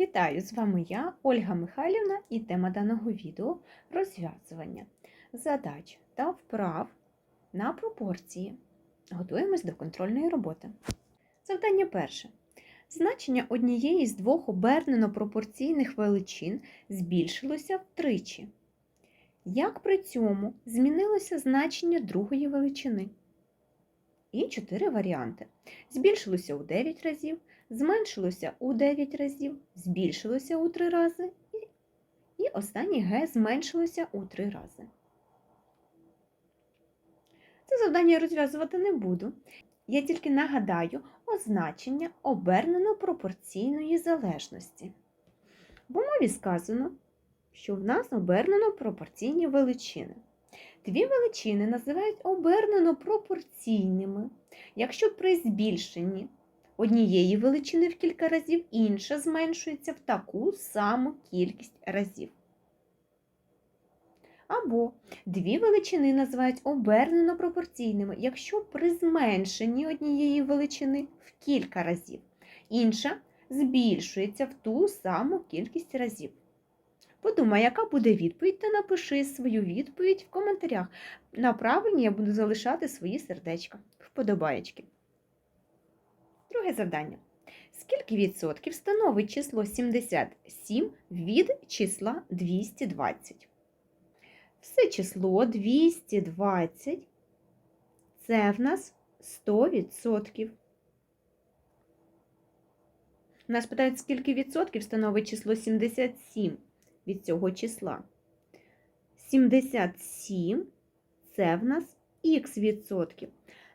Вітаю! З вами я, Ольга Михайлівна, і тема даного відео розв'язування задач та вправ на пропорції. Готуємось до контрольної роботи. Завдання перше. Значення однієї з двох обернено пропорційних величин збільшилося втричі. Як при цьому змінилося значення другої величини? І чотири варіанти. Збільшилося у 9 разів, зменшилося у 9 разів, збільшилося у 3 рази, і, останнє Г зменшилося у 3 рази. Це завдання я розв'язувати не буду. Я тільки нагадаю означення обернено пропорційної залежності. В умові сказано, що в нас обернено пропорційні величини. Дві величини називають обернено пропорційними, якщо при збільшенні однієї величини в кілька разів інша зменшується в таку саму кількість разів. Або дві величини називають обернено пропорційними, якщо при зменшенні однієї величини в кілька разів, інша збільшується в ту саму кількість разів. Подумай, яка буде відповідь, та напиши свою відповідь в коментарях. На правильні я буду залишати свої сердечка, вподобаєчки. Друге завдання. Скільки відсотків становить число 77 від числа 220? Все число 220 це в нас 100%. Нас питають, скільки відсотків становить число 77 від цього числа. 77 це в нас х відсотків.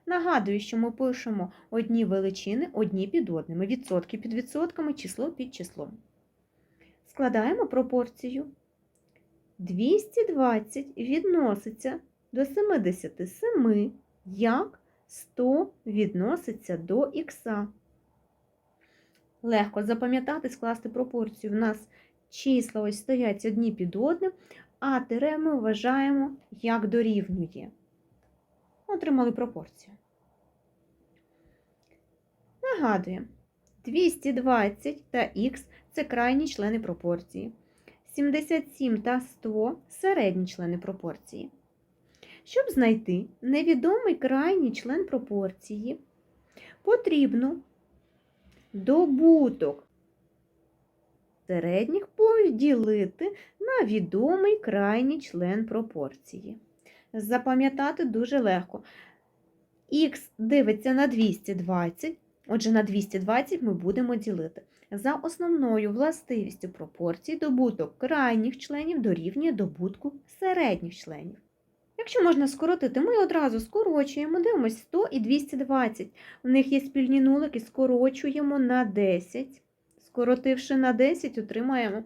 Нагадую, що ми пишемо одні величини одні під одними, відсотки під відсотками, число під числом. Складаємо пропорцію. 220 відноситься до 77, як 100 відноситься до х. Легко запам'ятати, скласти пропорцію. В нас числа ось стоять одні під одним, а тире ми вважаємо, як дорівнює. Отримали пропорцію. Нагадуємо, 220 та х це крайні члени пропорції. 77 та 100 середні члени пропорції. Щоб знайти невідомий крайній член пропорції, потрібно добуток середніх поділити на відомий крайній член пропорції. Запам'ятати дуже легко. Х дивиться на 220, отже, на 220 ми будемо ділити. За основною властивістю пропорцій добуток крайніх членів дорівнює добутку середніх членів. Якщо можна скоротити, ми одразу скорочуємо, дивимося 100 і 220. У них є спільні нулики, скорочуємо на 10. Скоротивши на 10, отримаємо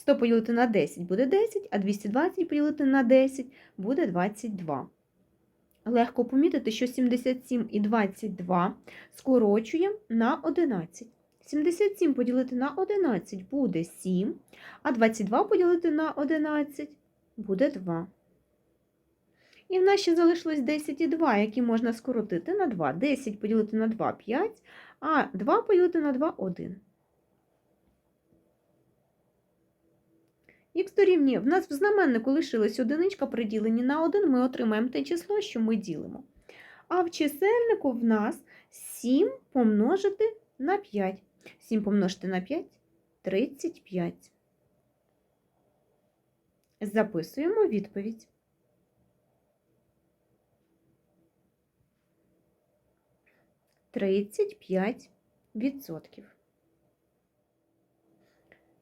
100 поділити на 10 буде 10, а 220 поділити на 10 буде 22. Легко помітити, що 77 і 22 скорочуємо на 11. 77 поділити на 11 буде 7, а 22 поділити на 11 буде 2. І в нас ще залишилось 10 і 2, які можна скоротити на 2. 10 поділити на 2 5, а 2 поділити на 2 1. Х дорівнює, в нас в знаменнику лишилась одиничка, приділені на 1, ми отримаємо те число, що ми ділимо. А в чисельнику в нас 7 помножити на 5. 7 помножити на 5 35. Записуємо відповідь. Тридцять п'ять відсотків.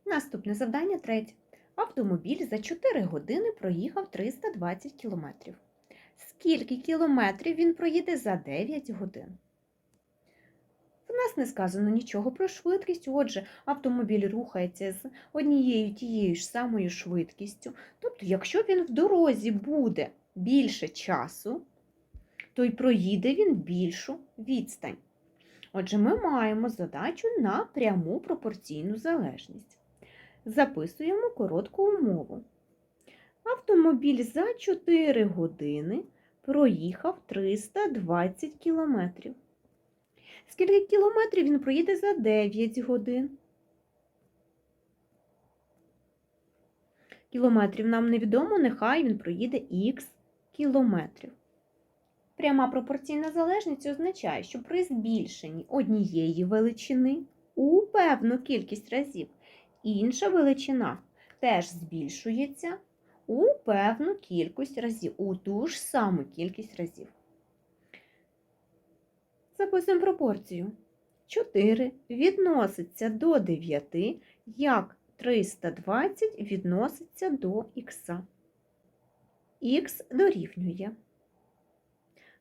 Наступне завдання третє. Автомобіль за 4 години проїхав 320 кілометрів. Скільки кілометрів він проїде за 9 годин? В нас не сказано нічого про швидкість, отже, автомобіль рухається з однією тією ж самою швидкістю. Тобто, якщо він в дорозі буде більше часу, то й проїде він більшу відстань. Отже, ми маємо задачу на пряму пропорційну залежність. Записуємо коротку умову. Автомобіль за 4 години проїхав 320 кілометрів. Скільки кілометрів він проїде за 9 годин? кілометрів нам невідомо, нехай він проїде х кілометрів. Пряма пропорційна залежність означає, що при збільшенні однієї величини у певну кількість разів інша величина теж збільшується у певну кількість разів, у ту ж саму кількість разів. Записуємо пропорцію. 4 відноситься до 9, як 320 відноситься до х. Х дорівнює.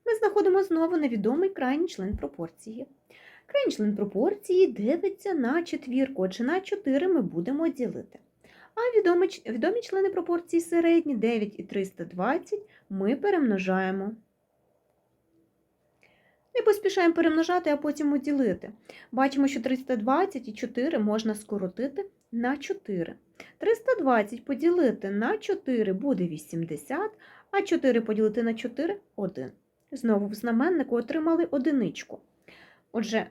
Ми знаходимо знову невідомий крайній член пропорції. Крайній пропорції дивиться на четвірку, отже на 4 ми будемо ділити. А відомі, відомі члени пропорції середні 9 і 320 ми перемножаємо. Не поспішаємо перемножати, а потім ділити. Бачимо, що 320 і 4 можна скоротити на 4. 320 поділити на 4 буде 80, а 4 поділити на 4 – 1. Знову в знаменнику отримали одиничку. Отже,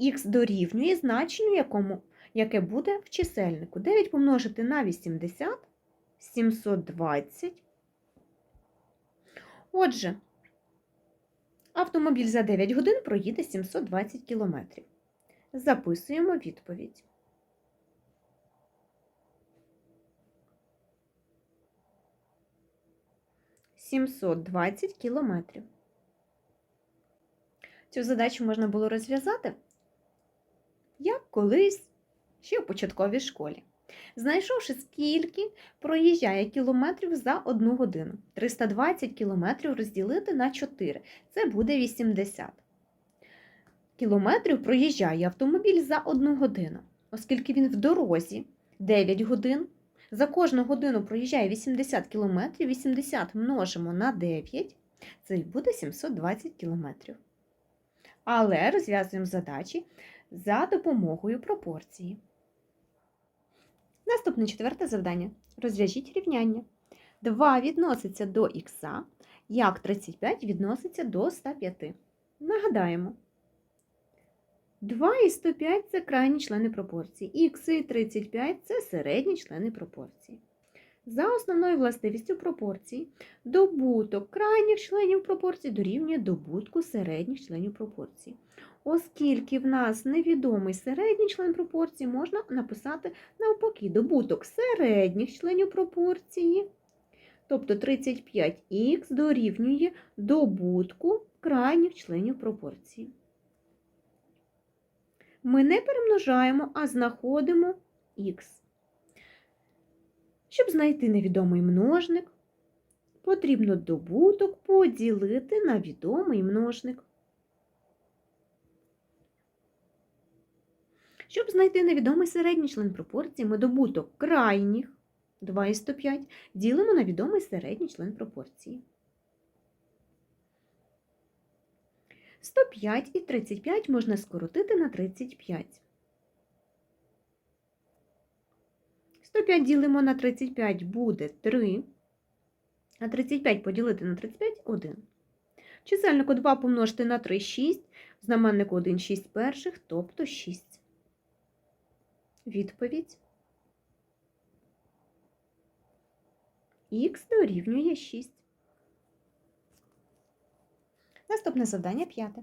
х дорівнює значенню, якому, яке буде в чисельнику. 9 помножити на 80 – 720. Отже, автомобіль за 9 годин проїде 720 км. Записуємо відповідь. Сімсот двадцять кілометрів. Цю задачу можна було розв'язати, як колись ще в початковій школі. Знайшовши, скільки проїжджає кілометрів за одну годину. 320 кілометрів розділити на 4. Це буде 80. Кілометрів проїжджає автомобіль за одну годину, оскільки він в дорозі 9 годин. За кожну годину проїжджає 80 кілометрів, 80 множимо на 9, це буде 720 кілометрів. Але розв'язуємо задачі за допомогою пропорції. Наступне четверте завдання. Розв'яжіть рівняння. 2 відноситься до х, як 35 відноситься до 105. Нагадаємо. 2 і 105 це крайні члени пропорції. Х і 35 це середні члени пропорції. За основною властивістю пропорції, добуток крайніх членів пропорції дорівнює добутку середніх членів пропорції. Оскільки в нас невідомий середній член пропорції, можна написати навпаки добуток середніх членів пропорції. Тобто 35х дорівнює добутку крайніх членів пропорції. Ми не перемножаємо, а знаходимо х. Щоб знайти невідомий множник, потрібно добуток поділити на відомий множник. Щоб знайти невідомий середній член пропорції, ми добуток крайніх 2 і 105 ділимо на відомий середній член пропорції. 105 і 35 можна скоротити на 35. 105 ділимо на 35 буде 3, а 35 поділити на 35 – 1. Чисельнику 2 помножити на 3 – 6, знаменнику 1 – 6 перших, тобто 6. Відповідь. Х дорівнює 6. Наступне завдання п'яте.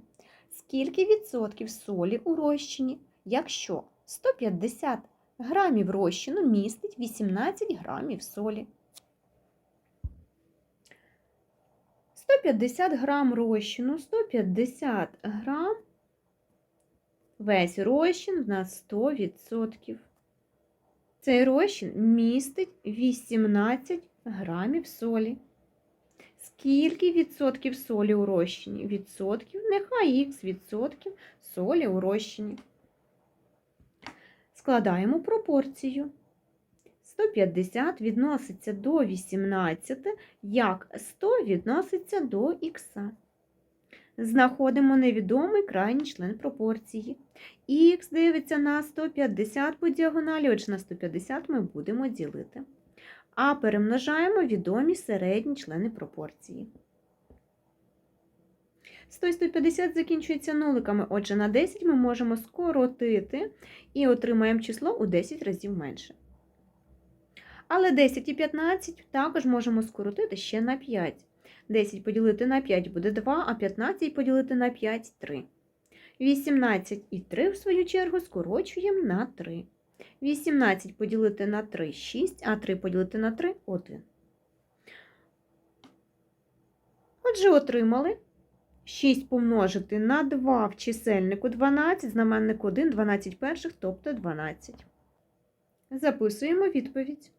Скільки відсотків солі у розчині, якщо 150 грамів розчину містить 18 грамів солі? 150 грам розчину, 150 грам Весь розчин в нас 100%. Цей розчин містить 18 грамів солі. Скільки відсотків солі у розчині? Відсотків, нехай х відсотків солі у розчині. Складаємо пропорцію. 150 відноситься до 18, як 100 відноситься до х. Знаходимо невідомий крайній член пропорції. Х дивиться на 150 по діагоналі, отже на 150 ми будемо ділити. А перемножаємо відомі середні члени пропорції. 100 і 150 закінчуються нуликами, отже на 10 ми можемо скоротити і отримаємо число у 10 разів менше. Але 10 і 15 також можемо скоротити ще на 5. 10 поділити на 5 буде 2, а 15 поділити на 5 – 3. 18 і 3, в свою чергу, скорочуємо на 3. 18 поділити на 3 – 6, а 3 поділити на 3 – 1. Отже, отримали 6 помножити на 2 в чисельнику 12, знаменник 1, 12 перших, тобто 12. Записуємо відповідь.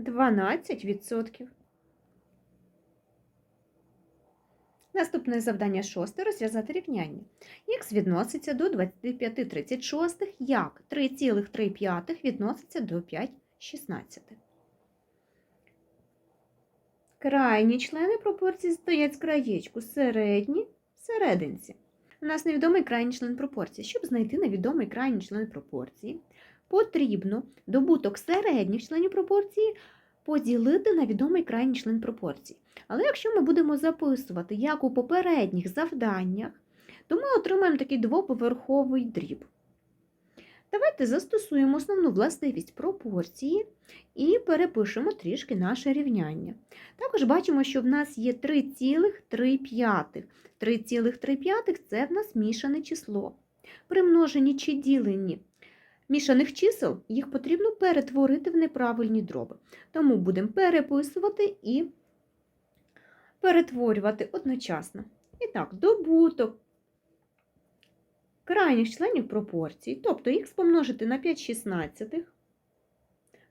Дванадцять відсотків. Наступне завдання шосте – розв'язати рівняння. Х відноситься до 25 36, як 3,3 відноситься до 5 16. Крайні члени пропорції стоять з краєчку, середні – серединці. У нас невідомий крайній член пропорції. Щоб знайти невідомий крайній член пропорції, потрібно добуток середніх членів пропорції поділити на відомий крайній член пропорції. Але якщо ми будемо записувати, як у попередніх завданнях, то ми отримаємо такий двоповерховий дріб. Давайте застосуємо основну властивість пропорції і перепишемо трішки наше рівняння. Також бачимо, що в нас є 3,3. 3,3 це в нас мішане число. При множенні чи діленні мішаних чисел їх потрібно перетворити в неправильні дроби. Тому будемо переписувати і перетворювати одночасно. І так, добуток крайніх членів пропорцій, тобто х помножити на 5 шістнадцятих,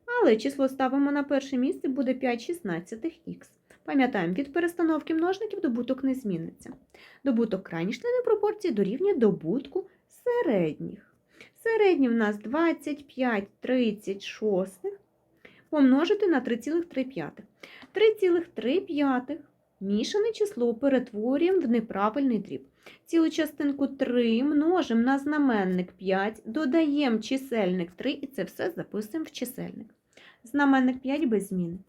але число ставимо на перше місце, буде 5 шістнадцятих х. Пам'ятаємо, від перестановки множників добуток не зміниться. Добуток крайніх членів пропорції дорівнює добутку середніх. Середні в нас 25 36 помножити на 3,3. 3,3 мішане число перетворюємо в неправильний дріб. Цілу частинку 3 множимо на знаменник 5, додаємо чисельник 3 і це все записуємо в чисельник. Знаменник 5 без змін.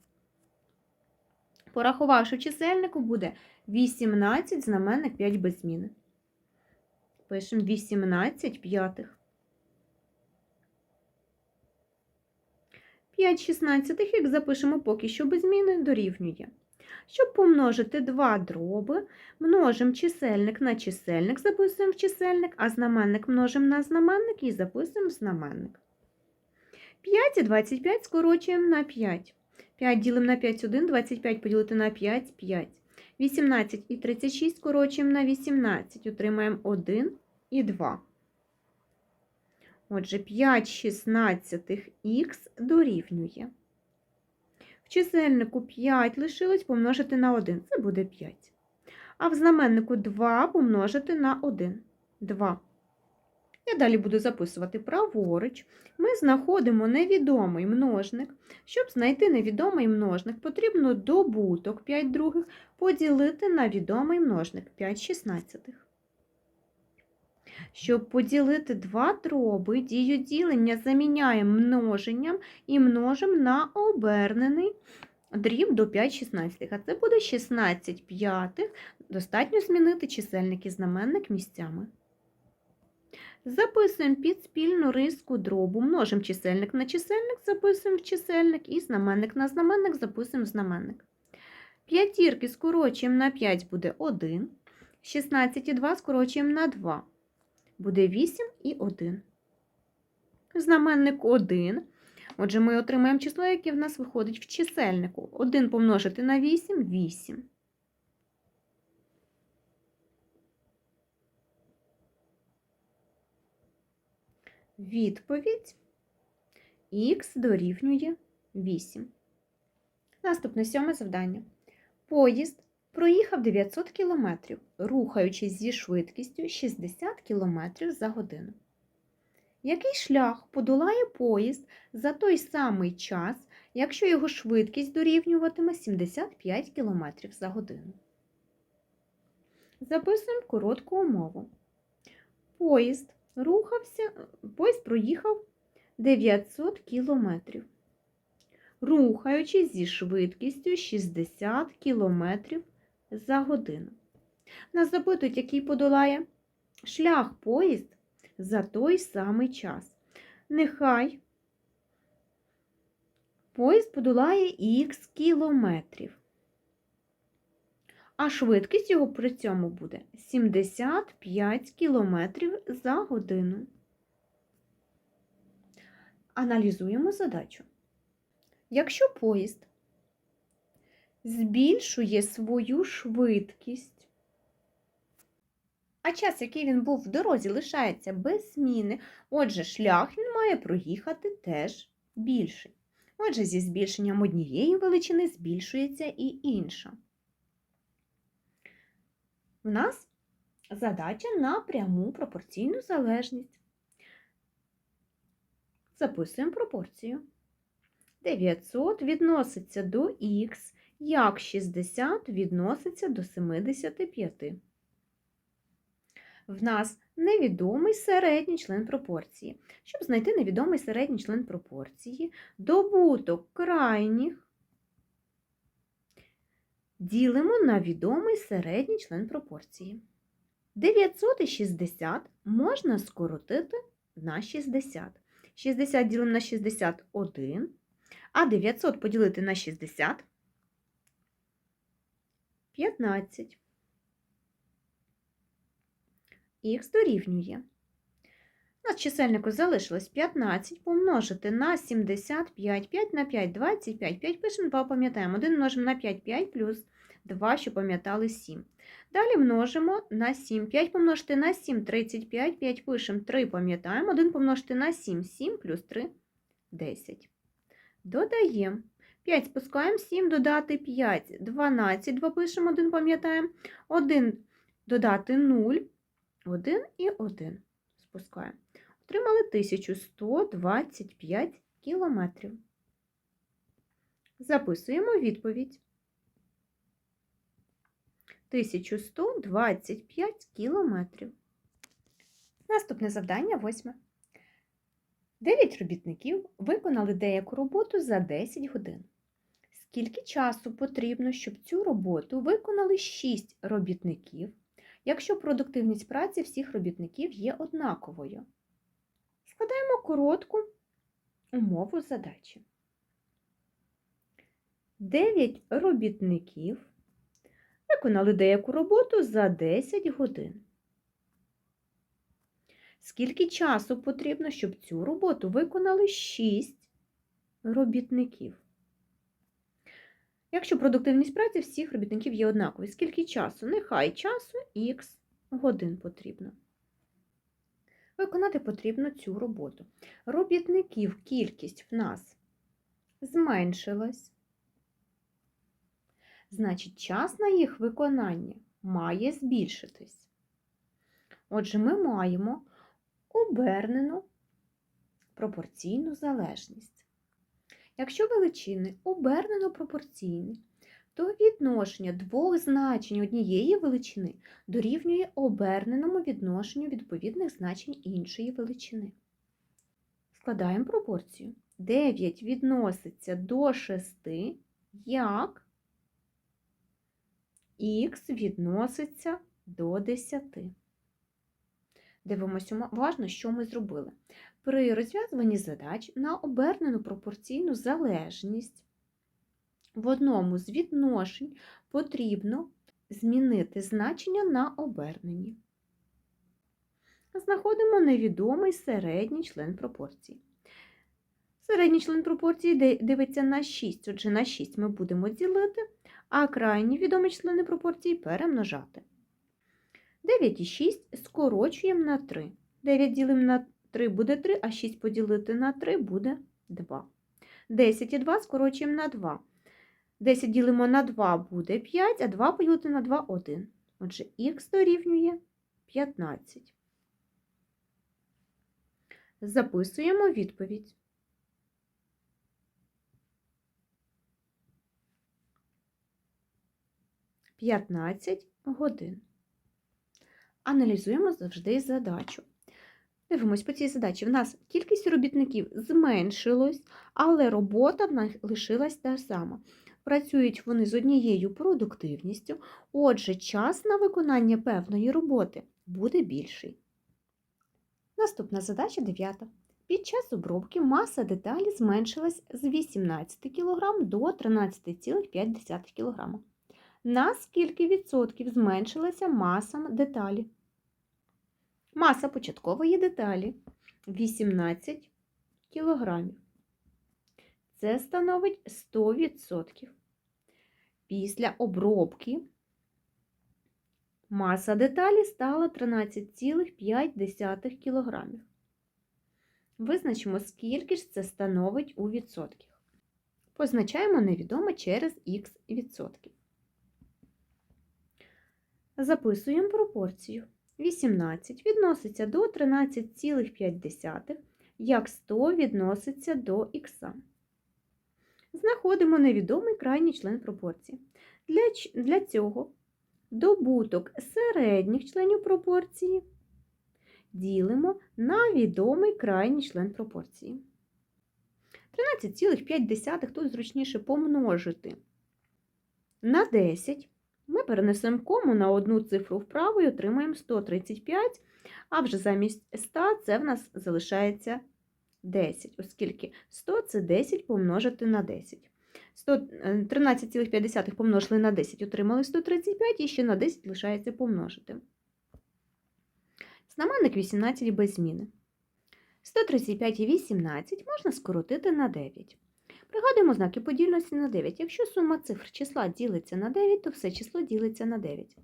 Порахувавши в чисельнику, буде 18, знаменник 5 без зміни. Пишемо 18 п'ятих. 5 шістнадцятих, як запишемо поки що без зміни, дорівнює. Щоб помножити два дроби, множимо чисельник на чисельник, записуємо в чисельник, а знаменник множимо на знаменник і записуємо в знаменник. 5 і 25 скорочуємо на 5. 5 ділимо на 5 1, 25 поділити на 5 5. 18 і 36 скорочуємо на 18, отримаємо 1 і 2. Отже, 5 шістнадцятих х дорівнює. В чисельнику 5 лишилось помножити на 1. Це буде 5. А в знаменнику 2 помножити на 1. 2. Я далі буду записувати праворуч. Ми знаходимо невідомий множник. Щоб знайти невідомий множник, потрібно добуток 5 других поділити на відомий множник 5 шістнадцятих. Щоб поділити два дроби, дію ділення заміняємо множенням і множимо на обернений дріб до 5 шістнадцятих. А це буде 16 п'ятих. Достатньо змінити чисельник і знаменник місцями. Записуємо під спільну риску дробу, множимо чисельник на чисельник, записуємо в чисельник і знаменник на знаменник записуємо в знаменник. П'ятірки скорочуємо на 5 буде 1. 16 і 2 скорочуємо на 2. Буде 8 і 1. Знаменник 1. Отже, ми отримаємо число, яке в нас виходить в чисельнику. 1 помножити на 8 – 8. Відповідь х дорівнює 8. Наступне сьоме завдання. Поїзд проїхав 900 км, рухаючись зі швидкістю 60 км за годину. Який шлях подолає поїзд за той самий час, якщо його швидкість дорівнюватиме 75 км за годину? Записуємо коротку умову. Поїзд рухався, поїзд проїхав 900 кілометрів, рухаючись зі швидкістю 60 кілометрів за годину. Нас запитують, який подолає шлях поїзд за той самий час. Нехай поїзд подолає х кілометрів. А швидкість його при цьому буде 75 кілометрів за годину. Аналізуємо задачу. Якщо поїзд збільшує свою швидкість, а час, який він був в дорозі, лишається без зміни, отже, шлях він має проїхати теж більший. Отже, зі збільшенням однієї величини збільшується і інша. У нас задача на пряму пропорційну залежність. Записуємо пропорцію. 900 відноситься до х, як 60 відноситься до 75. В нас невідомий середній член пропорції. Щоб знайти невідомий середній член пропорції, добуток крайніх ділимо на відомий середній член пропорції. 960 можна скоротити на 60. 60 ділимо на 61, а 900 поділити на 60 15. Х дорівнює. У нас чисельнику залишилось 15 помножити на 75, 5 на 5, 25, 5 пишемо, 2 пам'ятаємо, 1 множимо на 5, 5 плюс 2, що пам'ятали 7. Далі множимо на 7, 5 помножити на 7, 35, 5 пишемо, 3 пам'ятаємо, 1 помножити на 7, 7 плюс 3, 10. Додаємо. 5 спускаємо, 7 додати 5, 12, 2 пишемо, 1 пам'ятаємо, 1 додати 0, 1 і 1 спускаємо. Отримали 1125 кілометрів. Записуємо відповідь. 1125 кілометрів. Наступне завдання восьме. 9 робітників виконали деяку роботу за 10 годин. Скільки часу потрібно, щоб цю роботу виконали 6 робітників, якщо продуктивність праці всіх робітників є однаковою? Складаємо коротку умову задачі. 9 робітників виконали деяку роботу за 10 годин. Скільки часу потрібно, щоб цю роботу виконали 6 робітників? Якщо продуктивність праці всіх робітників є однаковою, скільки часу? Нехай часу х годин потрібно. Виконати потрібно цю роботу. Робітників кількість в нас зменшилась. Значить, час на їх виконання має збільшитись. Отже, ми маємо обернену пропорційну залежність. Якщо величини обернено пропорційні, то відношення двох значень однієї величини дорівнює оберненому відношенню відповідних значень іншої величини. Складаємо пропорцію. 9 відноситься до 6, як х відноситься до 10. Дивимося уважно, що ми зробили. При розв'язуванні задач на обернену пропорційну залежність в одному з відношень потрібно змінити значення на обернені. Знаходимо невідомий середній член пропорції. Середній член пропорції дивиться на 6, отже, на 6 ми будемо ділити, а крайні відомі члени пропорції перемножати. 9 і 6 скорочуємо на 3. 9 ділимо на 3 буде 3, а 6 поділити на 3 буде 2. 10 і 2 скорочуємо на 2. 10 ділимо на 2 буде 5, а 2 поділити на 2 1. Отже, х дорівнює 15. Записуємо відповідь. П'ятнадцять годин. Аналізуємо завжди задачу. Дивимось по цій задачі. В нас кількість робітників зменшилась, але робота в нас лишилась та сама. Працюють вони з однією продуктивністю, отже, час на виконання певної роботи буде більший. Наступна задача 9. Під час обробки маса деталі зменшилась з 18 кг до 13,5 кг. На скільки відсотків зменшилася маса деталі? Маса початкової деталі 18 кг. Це становить 100%. Після обробки маса деталі стала 13,5 кг. Визначимо, скільки ж це становить у відсотках. Позначаємо невідоме через х відсотків. Записуємо пропорцію. 18 відноситься до 13,5, як 100 відноситься до х. Знаходимо невідомий крайній член пропорції. Для, для цього добуток середніх членів пропорції ділимо на відомий крайній член пропорції. 13,5 тут зручніше помножити на 10. Ми перенесемо кому на одну цифру вправо і отримаємо 135, а вже замість 100 це в нас залишається 10, оскільки 100 це 10 помножити на 10. 13,5 помножили на 10, отримали 135 і ще на 10 лишається помножити. Знаменник 18 без зміни. 135 і 18 можна скоротити на 9. Пригадуємо знаки подільності на 9. Якщо сума цифр числа ділиться на 9, то все число ділиться на 9.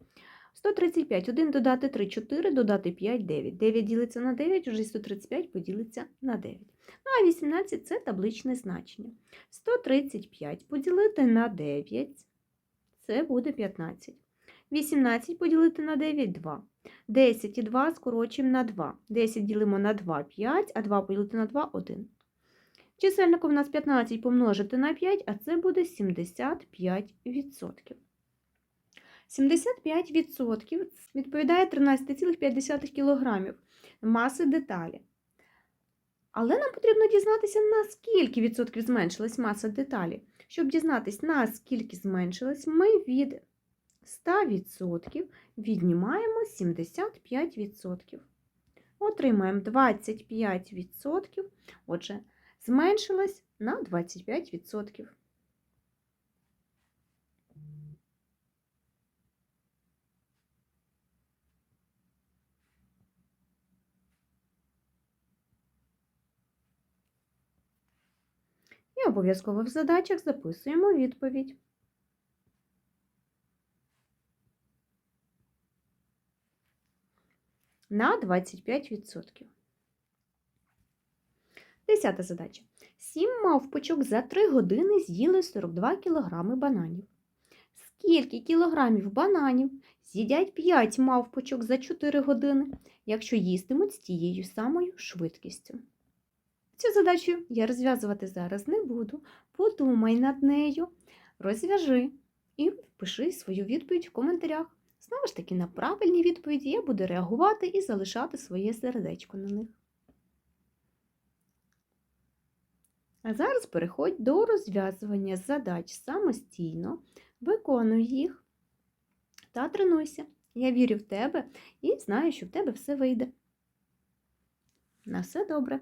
135, 1 додати 3, 4, додати 5, 9. 9 ділиться на 9, вже 135 поділиться на 9. Ну, а 18 – це табличне значення. 135 поділити на 9, це буде 15. 18 поділити на 9 – 2. 10 і 2 скорочуємо на 2. 10 ділимо на 2 – 5, а 2 поділити на 2 – 1. Чисельником у нас 15 помножити на 5, а це буде 75%. 75% відповідає 13,5 кг маси деталі. Але нам потрібно дізнатися, на скільки відсотків зменшилась маса деталі. Щоб дізнатися, на скільки зменшилась, ми від 100% віднімаємо 75%. Отримаємо 25%. Отже, зменшилась на 25%. І обов'язково в задачах записуємо відповідь. На 25%. Десята задача. Сім мавпочок за 3 години з'їли 42 кг бананів. Скільки кілограмів бананів з'їдять 5 мавпочок за 4 години, якщо їстимуть з тією самою швидкістю? Цю задачу я розв'язувати зараз не буду. Подумай над нею, розв'яжи і впиши свою відповідь в коментарях. Знову ж таки, на правильні відповіді я буду реагувати і залишати своє сердечко на них. А зараз переходь до розв'язування задач самостійно, виконуй їх та тренуйся. Я вірю в тебе і знаю, що в тебе все вийде. На все добре!